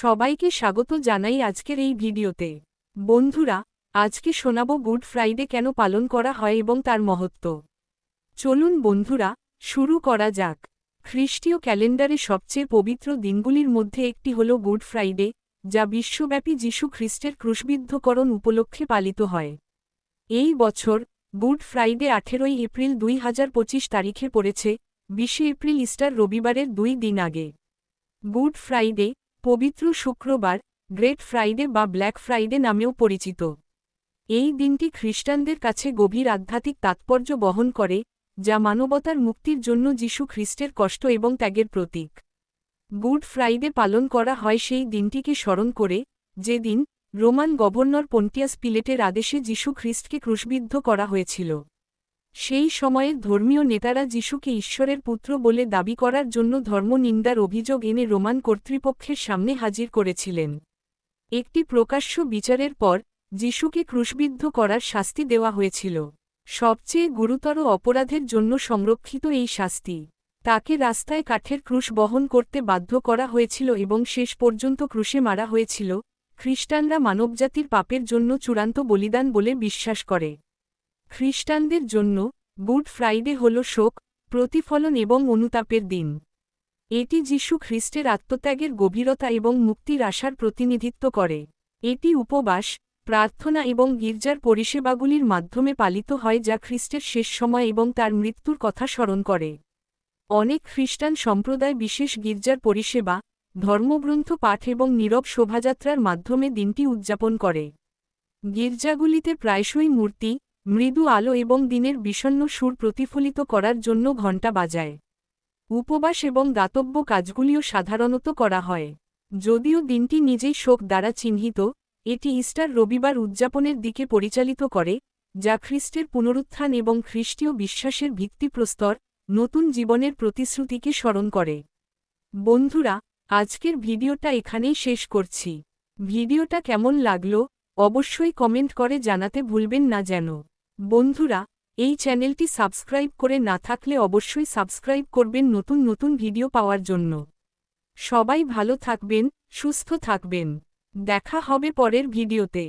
সবাইকে স্বাগত জানাই আজকের এই ভিডিওতে। বন্ধুরা, আজকে শোনাব গুড ফ্রাইডে কেন পালন করা হয় এবং তার মহত্ব। চলুন বন্ধুরা, শুরু করা যাক। খ্রিস্টীয় ক্যালেন্ডারে সবচেয়ে পবিত্র দিনগুলির মধ্যে একটি হল গুড ফ্রাইডে, যা বিশ্বব্যাপী যীশু খ্রিস্টের ক্রুশবিদ্ধকরণ উপলক্ষে পালিত হয়। এই বছর, গুড ফ্রাইডে আঠেরোই এপ্রিল দুই হাজার পঁচিশ তারিখে পড়েছে, বিশে এপ্রিল ইস্টার রবিবারের দুই দিন আগে। গুড ফ্রাইডে পবিত্র শুক্রবার, গ্রেট ফ্রাইডে বা ব্ল্যাক ফ্রাইডে নামেও পরিচিত। এই দিনটি খ্রিস্টানদের কাছে গভীর আধ্যাত্মিক তাৎপর্য বহন করে, যা মানবতার মুক্তির জন্য যীশু খ্রিস্টের কষ্ট এবং ত্যাগের প্রতীক। গুড ফ্রাইডে পালন করা হয় সেই দিনটিকে স্মরণ করে, যেদিন রোমান গভর্নর পন্টিয়াস পিলেটের আদেশে যীশু খ্রিস্টকে ক্রুশবিদ্ধ করা হয়েছিল। সেই সময়ের ধর্মীয় নেতারা যিশুকে ঈশ্বরের পুত্র বলে দাবি করার জন্য ধর্মনিন্দার অভিযোগ এনে রোমান কর্তৃপক্ষের সামনে হাজির করেছিলেন। একটি প্রকাশ্য বিচারের পর যিশুকে ক্রুশবিদ্ধ করার শাস্তি দেওয়া হয়েছিল। সবচেয়ে গুরুতর অপরাধের জন্য সংরক্ষিত এই শাস্তি। তাকে রাস্তায় কাঠের ক্রুশ বহন করতে বাধ্য করা হয়েছিল এবং শেষ পর্যন্ত ক্রুশে মারা হয়েছিল। খ্রিস্টানরা মানবজাতির পাপের জন্য চূড়ান্ত বলিদান বলে বিশ্বাস করে। খ্রিস্টানদের জন্য গুড ফ্রাইডে হল শোক, প্রতিফলন এবং অনুতাপের দিন। এটি যীশু খ্রিস্টের আত্মত্যাগের গভীরতা এবং মুক্তির আশার প্রতিনিধিত্ব করে। এটি উপবাস, প্রার্থনা এবং গির্জার পরিষেবাগুলির মাধ্যমে পালিত হয় যা খ্রিস্টের শেষ সময় এবং তার মৃত্যুর কথা স্মরণ করে। অনেক খ্রিস্টান সম্প্রদায় বিশেষ গির্জার পরিষেবা, ধর্মগ্রন্থ পাঠ এবং নীরব শোভাযাত্রার মাধ্যমে দিনটি উদযাপন করে। গির্জাগুলিতে প্রায়শই মূর্তি মৃদু আলো এবং দিনের বিষণ্ন সুর প্রতিফলিত করার জন্য ঘণ্টা বাজায়। উপবাস এবং দাতব্য কাজগুলিও সাধারণত করা হয়। যদিও দিনটি নিজেই শোক দ্বারা চিহ্নিত, এটি ইস্টার রবিবার উদযাপনের দিকে পরিচালিত করে, যা খ্রিস্টের পুনরুত্থান এবং খ্রিস্টীয় বিশ্বাসের ভিত্তিপ্রস্তর, নতুন জীবনের প্রতিশ্রুতিকে স্মরণ করে। বন্ধুরা, আজকের ভিডিওটা এখানেই শেষ করছি। ভিডিওটা কেমন লাগল, অবশ্যই কমেন্ট করে জানাতে ভুলবেন না যেন। বন্ধুরা, এই চ্যানেলটি সাবস্ক্রাইব করে না থাকলে অবশ্যই সাবস্ক্রাইব করবেন নতুন নতুন ভিডিও পাওয়ার জন্য। সবাই ভালো থাকবেন, সুস্থ থাকবেন। দেখা হবে পরের ভিডিওতে।